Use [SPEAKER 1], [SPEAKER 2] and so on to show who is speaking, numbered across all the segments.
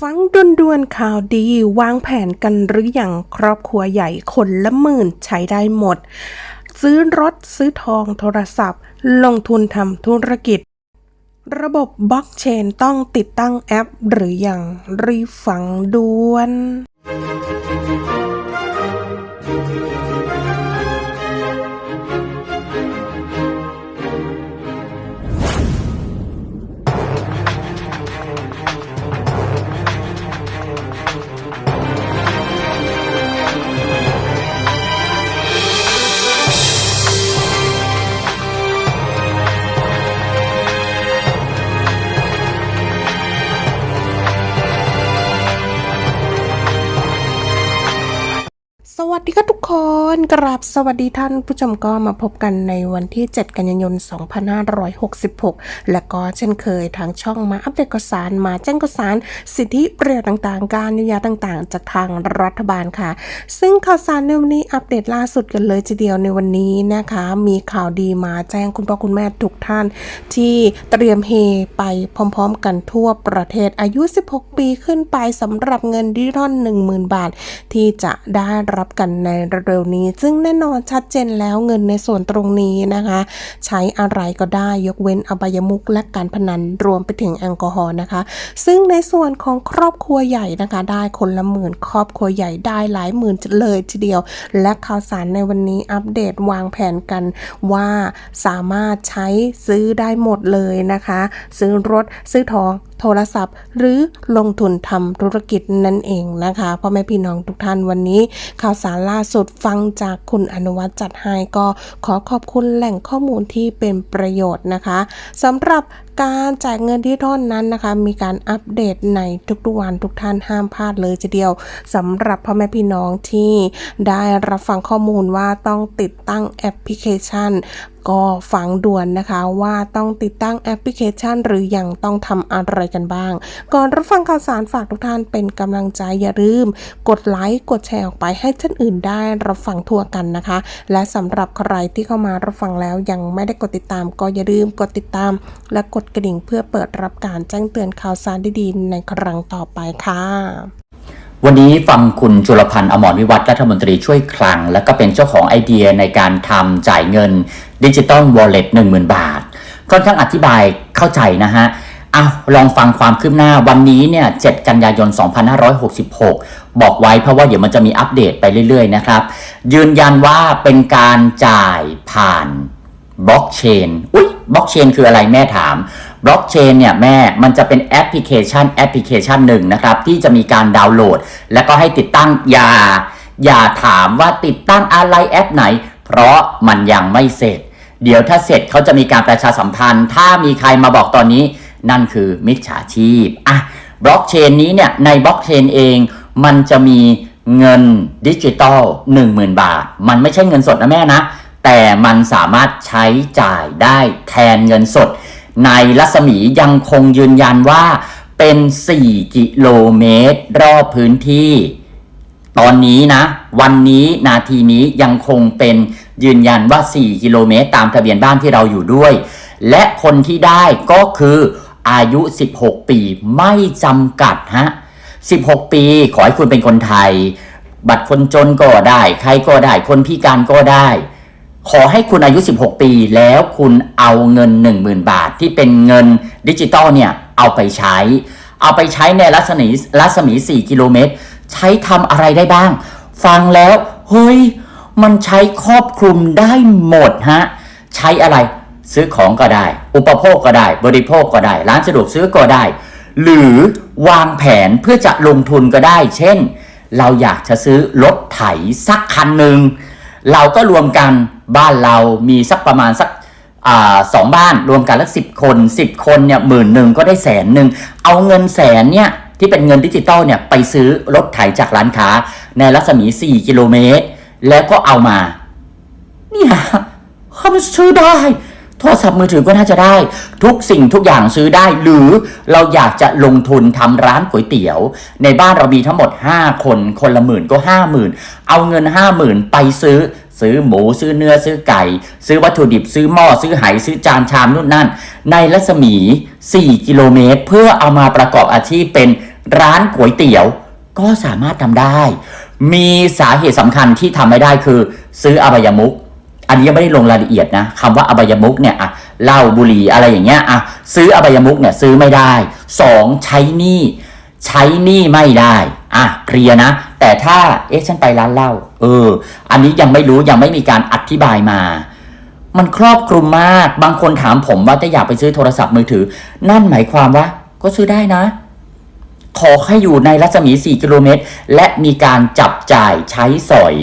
[SPEAKER 1] ฟังด่วนๆข่าวดีวางแผนกันหรืออยังครอบครัวใหญ่คนละหมื่นใช้ได้หมด ซื้อรถซื้อทองโทรศัพท์ ลงทุนทำธุรกิจ ระบบบล็อกเชนต้องติดตั้งแอปหรืออยังรีฟังด่วน สวัสดีค่ะทุกคนกราบสวัสดีท่านผู้ชมก็มาพบกันในวันที่ 7 กันยายน 2566 และก็เช่นเคยทางช่องมาอัปเดตข่าวสารมาแจ้งข่าวสาร สิทธิประโยชน์ต่างๆ การเยียวยาต่างๆ จากทางรัฐบาลค่ะ ซึ่งข่าวสารในวันนี้อัปเดตล่าสุดกันเลยทีเดียวในวันนี้นะคะ มีข่าวดีมาแจ้งคุณพ่อคุณแม่ทุกท่าน ที่เตรียมเฮไปพร้อม ๆ กันทั่วประเทศอายุ 16 ปีขึ้นไปสำหรับเงินดิจิทัล10,000 บาท ที่จะได้รับกันในเร็วๆนี้ ซึ่งแน่นอนชัดเจนแล้วเงินในส่วนตรงนี้นะคะ ใช้อะไรก็ได้ยกเว้นอบายมุกและการพนันรวมไปถึงแอลกอฮอล์นะคะ ซึ่งในส่วนของครอบครัวใหญ่นะคะ ได้คนละหมื่นครอบครัวใหญ่ได้หลายหมื่นเลยทีเดียว และข่าวสารในวันนี้อัปเดตวางแผนกันว่าสามารถใช้ซื้อได้หมดเลยนะคะ ซื้อรถซื้อทอง โทรศัพท์ หรือลงทุนทำธุรกิจนั่นเองนะคะพ่อแม่พี่น้องทุกท่านวันนี้ ข่าวสารล่าสุดฟังจากคุณอนุวัฒน์จัดให้ก็ขอขอบคุณแหล่งข้อมูลที่เป็นประโยชน์นะคะสำหรับ การจ่ายเงินที่ท่อนนั้นนะคะ มีการอัปเดตในทุกๆวันทุกท่านห้ามพลาดเลยทีเดียวสำหรับพ่อแม่พี่น้องที่ได้รับฟังข้อมูลว่าต้องติดตั้งแอปพลิเคชันก็ฟังด่วนนะคะว่าต้องติดตั้งแอปพลิเคชัน หรือยังต้องทำอะไรกันบ้าง ก่อนรับฟังข่าวสารฝากทุกท่านเป็นกำลังใจอย่าลืม กดไลค์กดแชร์ออกไปให้ท่านอื่นได้รับฟังทั่วกันนะคะ และสำหรับใครที่เข้ามารับฟังแล้วยังไม่ได้กดติดตาม ก็อย่าลืมกดติดตามและกดกระดิ่งเพื่อเปิดรับการแจ้งเตือนข่าวสารดีๆในครั้งต่อไปค่ะ
[SPEAKER 2] วันนี้ฟังคุณจุลพันธ์อมรวิวัฒน์รัฐมนตรีช่วยคลัง และก็เป็นเจ้าของไอเดียในการทำจ่ายเงินดิจิตอลวอลเล็ต10,000บาทค่อนข้างอธิบายเข้าใจนะฮะเอาลองฟังความคืบหน้าวันนี้เนี่ย7กันยายน 2566 บอกไว้เพราะว่าเดี๋ยวมันจะมีอัปเดตไปเรื่อยๆนะครับ ยืนยันว่าเป็นการจ่ายผ่าน บล็อกเชนอุ๊ยบล็อกเชนคืออะไรแม่ถามบล็อกเชนเนี่ยแม่มันจะเป็นแอปพลิเคชันแอปพลิเคชันหนึ่งนะครับ ที่จะมีการดาวน์โหลด แล้วก็ให้ติดตั้งอย่า อย่าถามว่าติดตั้งอะไรแอปไหน เพราะมันยังไม่เสร็จ เดี๋ยวถ้าเสร็จเขาจะมีการประชาสัมพันธ์ ถ้ามีใครมาบอกตอนนี้ นั่นคือมิจฉาชีพอะบล็อกเชนนี้เนี่ยในบล็อกเชนเองมันจะมีเงินดิจิตอล10,000 บาท มันไม่ใช่เงินสดนะแม่นะ แต่มันสามารถใช้จ่ายได้แทนเงินสด ในรัศมียังคงยืนยันว่าเป็น 4 กิโลเมตร รอบพื้นที่ ตอนนี้นะ วันนี้นาทีนี้ยังคงเป็นยืนยันว่า 4 กิโลเมตร ตามทะเบียนบ้านที่เราอยู่ด้วย และคนที่ได้ก็คืออายุ 16 ปีไม่จำกัดฮะ 16 ปีขอให้คุณเป็นคนไทย บัตรคนจนก็ได้ ใครก็ได้ คนพิการก็ได้ ขอให้คุณอายุ 16 ปี แล้วคุณเอาเงิน 10,000 บาท ที่เป็นเงินดิจิตอลเนี่ยเอาไปใช้ เอาไปใช้ในรัศมีรัศมี 4 กิโลเมตร ใช้ทำอะไรได้บ้าง ฟังแล้ว เฮ้ย มันใช้ครอบคลุมได้หมดฮะ ใช้อะไรซื้อของก็ได้ อุปโภคก็ได้ บริโภคก็ได้ ร้านสะดวกซื้อก็ได้ หรือวางแผนเพื่อจะลงทุนก็ได้ เช่น เราอยากจะซื้อรถไถสักคันหนึ่ง เราก็รวมกัน บ้านเรามีสักประมาณสักอสองบ้านรวมกันแล้วสิบคนสิบคนเนี่ยหมื่นหนึ่งก็ได้แสนหนึ่งเอาเงินแสนเนี่ยที่เป็นเงินดิจิตอลเนี่ยไปซื้อรถไถจากร้านค้า ในรัศมี 4 กิโลเมตร แล้วก็เอามา เนี่ยเขาซื้อได้ โทรศัพท์มือถือก็น่าจะได้ ทุกสิ่งทุกอย่างซื้อได้ หรือเราอยากจะลงทุนทำร้านก๋วยเตี๋ยว ในบ้านเรามีทั้งหมด 5 คน คนละหมื่นก็ 5 0,000 เอาเงิน 5 0,000 ไปซื้อ ซื้อหมูซื้อเนื้อซื้อไก่ ซื้อวัตถุดิบซื้อหม้อซื้อไหซื้อจานชามนู่นนั่น ในรัศมี 4 กิโลเมตร เพื่อเอามาประกอบอาชีพเป็นร้านก๋วยเตี๋ยว ก็สามารถทำได้ มีสาเหตุสำคัญที่ทำไม่ได้คือ ซื้ออบายมุกอันนี้ยังไม่ได้ลงรายละเอียดนะคำว่าอบายมุกเนี่ยอะเหล้าบุหรี่อะไรอย่างเงี้ยอะซื้ออบายมุกเนี่ยซื้อไม่ได้สองใช้หนี้ใช้หนี้ไม่ได้อะเคลียนะ แต่ถ้าเอ๊ะฉันไปร้านเหล้าเออ อันนี้ยังไม่รู้ยังไม่มีการอธิบายมา มันครอบคลุมมาก บางคนถามผมว่าจะอยากไปซื้อโทรศัพท์มือถือ นั่นหมายความว่า ก็ซื้อได้นะ ขอให้อยู่ในรัศมี 4 กิโลเมตร และมีการจับจ่ายใช้สอย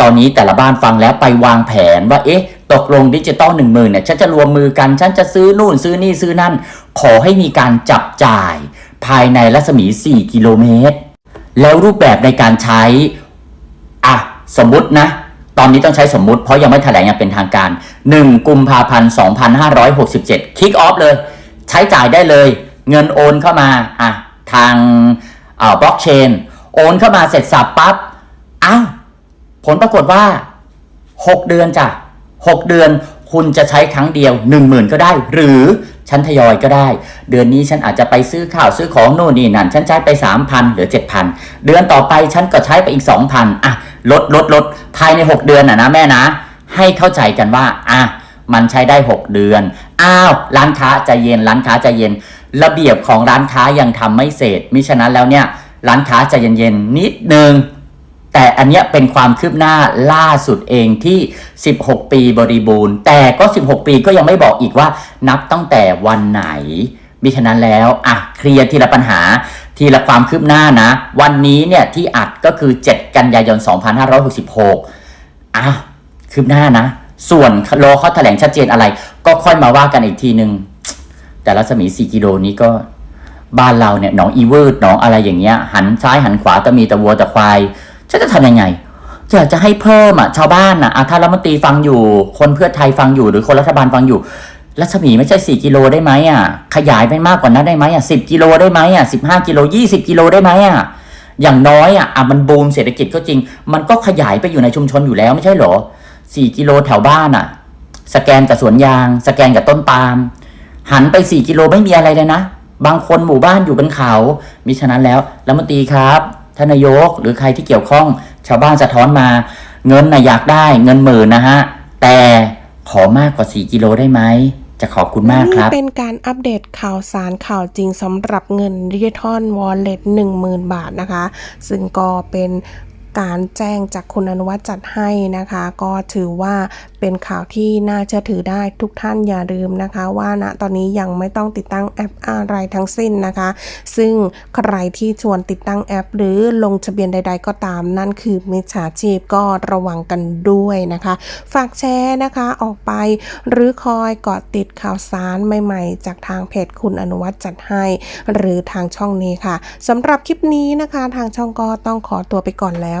[SPEAKER 2] ตอนนี้แต่ละบ้านฟังแล้วไปวางแผนว่า เอ๊ะ ตกลงดิจิตอลหนึ่งหมื่นเนี่ยฉันจะรวมมือกัน ฉันจะซื้อนู่นซื้อนี่ซื้อนั่น ขอให้มีการจับจ่าย ภายในรัศมี 4 กิโลเมตร แล้วรูปแบบในการใช้อะสมมตินะ ตอนนี้ต้องใช้สมมุติเพราะยังไม่แถลงอย่างเป็นทางการ 1 กุมภาพันธ์ 2567 คิกออฟเลย ใช้จ่ายได้เลย เงินโอนเข้ามาอะทางบล็อกเชนโอนเข้ามาเสร็จสับปั๊บอ้าวผลปรากฏว่า 6 เดือนจ้ะ6 เดือน คุณจะใช้ครั้งเดียว 1 0,000 ก็ได้ หรือฉันทยอยก็ได้ เดือนนี้ฉันอาจจะไปซื้อข้าวซื้อของโน่นนี่นั่น ฉันใช้ไป 3,000หลือ 7,000 เดือนต่อไปฉันก็ใช้ไปอีก 2,000 อะ ลดลดลดภายใน 6 เดือนอะนะแม่นะ ให้เข้าใจกันว่า อะ มันใช้ได้ 6 เดือน อ้าว ร้านค้าใจเย็น ร้านค้าใจเย็น ระเบียบของร้านค้ายังทำไม่เสร็จมิฉะนั้นแล้วเนี่ย ร้านค้าใจเย็นๆนิดนึง แต่อันเนี้ยเป็นความคืบหน้าล่าสุดเองที่ 16 ปีบริบูรณ์ แต่ก็ 16 ปีก็ยังไม่บอกอีกว่านับตั้งแต่วันไหนมิฉะนั้นแล้วอะเคลียร์ทีละปัญหาทีละความคืบหน้านะ วันนี้เนี่ยที่อัดก็คือ 7 กันยายน 2566อะคืบหน้านะ ส่วนรอเขาแถลงชัดเจนอะไร ก็ค่อยมาว่ากันอีกทีหนึ่งแต่รัศมี 4 กิโลนี้ก็บ้านเราเนี่ยหนองอีเวิร์ดหนองอะไรอย่างเงี้ยหันซ้ายหันขวาแต่มีแต่วัวแต่ควาย ฉันจะทำยังไงอยากจะให้เพิ่มอะชาวบ้านอะถ้ารัฐมนตรีฟังอยู่ คนเพื่อไทยฟังอยู่หรือคนรัฐบาลฟังอยู่รัศมีไม่ใช่4กิโลได้ไหมอะ ขยายไปมากกว่านั้นได้ไหมอะ10กิโลได้ไหมอะ15กิโล20กิโลได้ไหมอะอย่างน้อยอะอะมันบูมเศรษฐกิจก็จริง มันก็ขยายไปอยู่ในชุมชนอยู่แล้วไม่ใช่เหรอ4กิโลแถวบ้านอะ สแกนกับสวนยาง สแกนกับต้นปาล์มหันไป4กิโลไม่มีอะไรเลยนะ บางคนหมู่บ้านอยู่บนเขามิฉะนั้นแล้วรัฐมนตรีครับ ท่านนายกหรือใครที่เกี่ยวข้องชาวบ้านสะท้อนมา เงินนะอยากได้เงินหมื่นนะฮะ แต่ขอมากกว่า 4 กิโลได้ไหม จะขอบคุณมากครับ
[SPEAKER 1] นี่เป็นการอัปเดตข่าวสารข่าวจริงสำหรับเงินดิจิทอลวอลเล็ต10,000 บาทนะคะ ซึ่งก็เป็น การแจ้งจากคุณอนุวัฒน์จัดให้นะคะ ก็ถือว่าเป็นข่าวที่น่าเชื่อถือได้ทุกท่านอย่าลืมนะคะ ว่าณตอนนี้ยังไม่ต้องติดตั้งแอปอะไรทั้งสิ้นนะคะ ซึ่งใครที่ชวนติดตั้งแอป หรือลงทะเบียนใด ๆ ก็ตามนั่นคือมิจฉาชีพก็ระวังกันด้วยนะคะ ฝากแชร์นะคะออกไป หรือคอยเกาะติดข่าวสารใหม่ ๆ จากทางเพจคุณอนุวัฒน์จัดให้ หรือทางช่องนี้ค่ะสำหรับคลิปนี้นะคะ ทางช่องก็ต้องขอตัวไปก่อนแล้ว